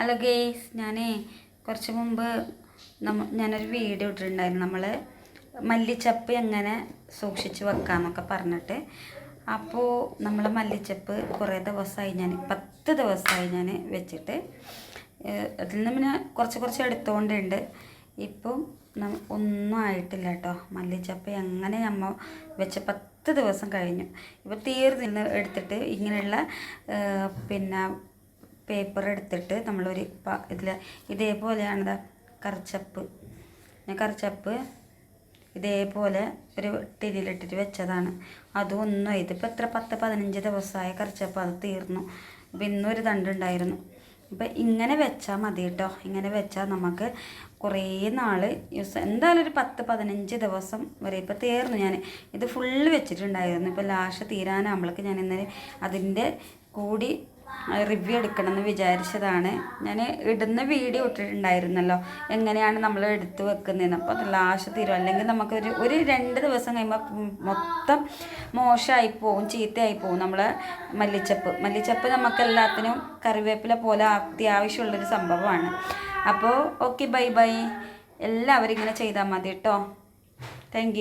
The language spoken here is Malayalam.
ഹലോ ഗേസ് ഞാൻ കുറച്ച് മുമ്പ് നമ്മ ഞാനൊരു വീഡിയോ ഇട്ടിട്ടുണ്ടായിരുന്നു. നമ്മൾ മല്ലിച്ചപ്പ് എങ്ങനെ സൂക്ഷിച്ച് വെക്കാമെന്നൊക്കെ പറഞ്ഞിട്ട്. അപ്പോൾ നമ്മൾ മല്ലിച്ചപ്പ് കുറേ ദിവസമായി ഞാൻ പത്ത് ദിവസമായി ഞാൻ വെച്ചിട്ട്. അതിൽ നിന്ന് പിന്നെ കുറച്ച് കുറച്ച് എടുത്തുകൊണ്ടുണ്ട് ഇപ്പം ഒന്നും ആയിട്ടില്ല കേട്ടോ. മല്ലിച്ചപ്പ് എങ്ങനെ നമ്മൾ വെച്ച പത്ത് ദിവസം കഴിഞ്ഞു. ഇപ്പോൾ തീർന്നില്ല എടുത്തിട്ട്. ഇങ്ങനെയുള്ള പിന്നെ പേപ്പർ എടുത്തിട്ട് നമ്മളൊരു ഇതിൽ ഇതേപോലെയാണ് കറിച്ചപ്പ്. ഞാൻ കറിച്ചപ്പ് ഇതേപോലെ ഒരു ടിരിയിലിട്ടിട്ട് വെച്ചതാണ്. അതും ഒന്നും ഇതിപ്പോൾ എത്ര? പത്ത് പതിനഞ്ച് ദിവസമായ കറിച്ചപ്പ് അത് തീർന്നു. അപ്പം ഇന്നൊരു തണ്ടുണ്ടായിരുന്നു അപ്പം ഇങ്ങനെ വെച്ചാൽ മതി കേട്ടോ ഇങ്ങനെ വെച്ചാൽ നമുക്ക് കുറേ നാൾ യൂസ് എന്തായാലും ഒരു പത്ത് പതിനഞ്ച് ദിവസം വരെ ഇപ്പോൾ തീർന്നു ഞാൻ. ഇത് ഫുള്ള് വെച്ചിട്ടുണ്ടായിരുന്നു. ഇപ്പോൾ ലാസ്റ്റ് തീരാനാകുമ്പോഴേക്ക് ഞാൻ ഇന്നലെ അതിന്റെ കൂടി റിവ്യൂ എടുക്കണം എന്ന് വിചാരിച്ചതാണ്. ഞാൻ ഇടുന്ന വീഡിയോ ഇട്ടിട്ടുണ്ടായിരുന്നല്ലോ. എങ്ങനെയാണ് നമ്മൾ എടുത്തു വെക്കുന്നതെന്ന്. അപ്പോൾ അത് ലാസ്റ്റ് തീരും അല്ലെങ്കിൽ നമുക്കൊരു ഒരു രണ്ട് ദിവസം കഴിയുമ്പോൾ മൊത്തം മോശമായി പോവും ചീത്തയായി പോവും നമ്മൾ മല്ലിച്ചപ്പ്. മല്ലിച്ചപ്പ് നമുക്ക് എല്ലാത്തിനും കറിവേപ്പില പോലെ അത്യാവശ്യമുള്ളൊരു സംഭവമാണ്. അപ്പോൾ ഓക്കെ ബൈ ബൈ എല്ലാവരും ഇങ്ങനെ ചെയ്താൽ മതി കേട്ടോ താങ്ക്